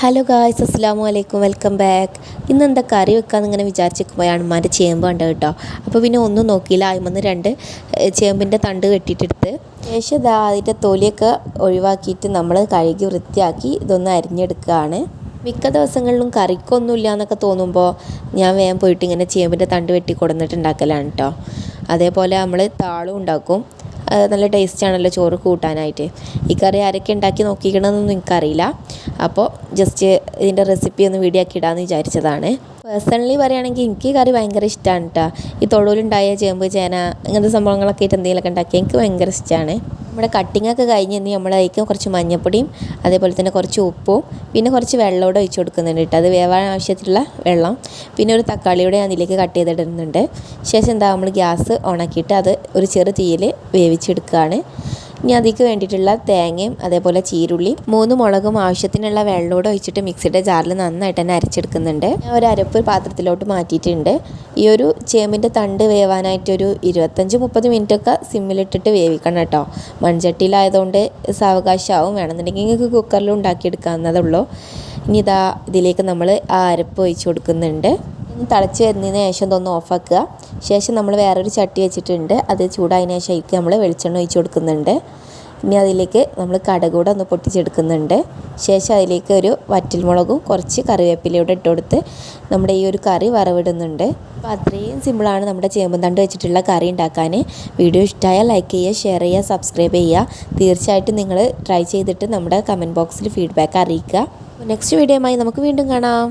Hello guys അസ്സാം വലൈക്കും welcome back ഇന്ന് എന്താ കറി വെക്കാന്ന് ഇങ്ങനെ വിചാരിച്ചിരിക്കുമ്പോഴാണ് ഉമ്മാന്റെ ചേമ്പ് കണ്ടത് കേട്ടോ. അപ്പോൾ പിന്നെ ഒന്നും നോക്കിയില്ല. അതിമെന്ന് രണ്ട് ചേമ്പിന്റെ തണ്ട് കെട്ടിയിട്ടെടുത്ത്. ശേഷം ഇതാ അതിന്റെ തൊലിയൊക്കെ ഒഴിവാക്കിയിട്ട് നമ്മൾ കഴുകി വൃത്തിയാക്കി ഇതൊന്ന് അരിഞ്ഞെടുക്കുകയാണ്. മിക്ക ദിവസങ്ങളിലും കറിക്കൊന്നുമില്ല എന്നൊക്കെ തോന്നുമ്പോൾ ഞാൻ വേഗം പോയിട്ട് ഇങ്ങനെ ചേമ്പിന്റെ തണ്ട് വെട്ടി കൊടുന്നിട്ടുണ്ടാക്കലാണ് കേട്ടോ അതേപോലെ നമ്മൾ താളും ഉണ്ടാക്കും. നല്ല ടേസ്റ്റ് ആണല്ലോ ചോറ് കൂട്ടാനായിട്ട്. ഈ കറി ആരൊക്കെ ഉണ്ടാക്കി നോക്കിക്കണമെന്നൊന്നും എനിക്കറിയില്ല. അപ്പോൾ ജസ്റ്റ് ഇതിന്റെ റെസിപ്പി ഒന്ന് വീഡിയോ ആക്കി ഇടാമെന്ന് വിചാരിച്ചതാണ്. പേഴ്സണലി പറയുകയാണെങ്കിൽ എനിക്ക് കറി ഭയങ്കര ഇഷ്ടമാണ് കേട്ടോ ഈ തൊടുവിലുണ്ടായ ചേമ്പ് ചേന അങ്ങനത്തെ സംഭവങ്ങളൊക്കെ ആയിട്ട് എന്തെങ്കിലുമൊക്കെ ഉണ്ടാക്കി എനിക്ക് ഭയങ്കര ഇഷ്ടമാണ് നമ്മുടെ കട്ടിംഗ് ഒക്കെ കഴിഞ്ഞ് ഇനി നമ്മൾ അതിലേക്ക് കുറച്ച് മഞ്ഞപ്പൊടിയും അതേപോലെ തന്നെ കുറച്ച് ഉപ്പും പിന്നെ കുറച്ച് വെള്ളമോടെ ഒഴിച്ച് കൊടുക്കുന്നുണ്ട് കേട്ടോ അത് വേവാൻ ആവശ്യത്തിലുള്ള വെള്ളം പിന്നെ ഒരു തക്കാളിയുടെ ഞാൻ ഇതിലേക്ക് കട്ട് ചെയ്തിടുന്നുണ്ട്. ശേഷം എന്താ നമ്മൾ ഗ്യാസ് ഓണാക്കിയിട്ട് അത് ഒരു ചെറു തീയിൽ വേവിച്ചെടുക്കുകയാണ് ഇനി അതിക്ക് വേണ്ടിയിട്ടുള്ള തേങ്ങയും അതേപോലെ ചീരുള്ളി മൂന്ന് മുളകും ആവശ്യത്തിനുള്ള വെള്ളമൂടെ ഒഴിച്ചിട്ട് മിക്സിയുടെ ജാറിൽ നന്നായിട്ട് തന്നെ അരച്ചെടുക്കുന്നുണ്ട്. ഞാൻ ഒരു അരപ്പ് പാത്രത്തിലോട്ട് മാറ്റിയിട്ടുണ്ട്. ഈ ഒരു ചേമ്പിന്റെ തണ്ട് വേവാനായിട്ട് ഒരു ഇരുപത്തഞ്ച് മുപ്പത് മിനിറ്റ് ഒക്കെ സിമ്മിലിട്ടിട്ട് വേവിക്കണം കേട്ടോ. മൺചട്ടിയിലായതുകൊണ്ട് സാവകാശമാവും. വേണമെന്നുണ്ടെങ്കിൽ നിങ്ങൾക്ക് കുക്കറിൽ ഉണ്ടാക്കിയെടുക്കാവുന്നതേ ഉള്ളൂ. ഇനി ഇതാ ഇതിലേക്ക് നമ്മൾ ആ അരപ്പ് ഒഴിച്ചു കൊടുക്കുന്നുണ്ട്. തിളച്ച് വരുന്നതിന് ശേഷം ഇതൊന്ന് ഓഫാക്കുക ശേഷം നമ്മൾ വേറൊരു ചട്ടി വെച്ചിട്ടുണ്ട്. അത് ചൂടായതിനു ശേഷം അതിലേക്ക് നമ്മൾ വെളിച്ചെണ്ണ ഒഴിച്ച് കൊടുക്കുന്നുണ്ട്. ഇനി അതിലേക്ക് നമ്മൾ കടകൂടെ ഒന്ന് പൊട്ടിച്ചെടുക്കുന്നുണ്ട്. ശേഷം അതിലേക്ക് ഒരു വറ്റൽമുളകും കുറച്ച് കറിവേപ്പിലയോടെ ഇട്ട് കൊടുത്ത് നമ്മുടെ ഈ ഒരു കറി വറവിടുന്നുണ്ട്. അപ്പോൾ അത്രയും സിമ്പിളാണ് നമ്മുടെ ചേമ്പും തണ്ട് വെച്ചിട്ടുള്ള കറി ഉണ്ടാക്കാൻ. വീഡിയോ ഇഷ്ടമായാൽ ലൈക്ക് ചെയ്യുക ഷെയർ ചെയ്യുക സബ്സ്ക്രൈബ് ചെയ്യുക. തീർച്ചയായിട്ടും നിങ്ങൾ ട്രൈ ചെയ്തിട്ട് നമ്മുടെ കമന്റ് ബോക്സിൽ ഫീഡ്ബാക്ക് അറിയിക്കുക. നെക്സ്റ്റ് വീഡിയോയുമായി നമുക്ക് വീണ്ടും കാണാം.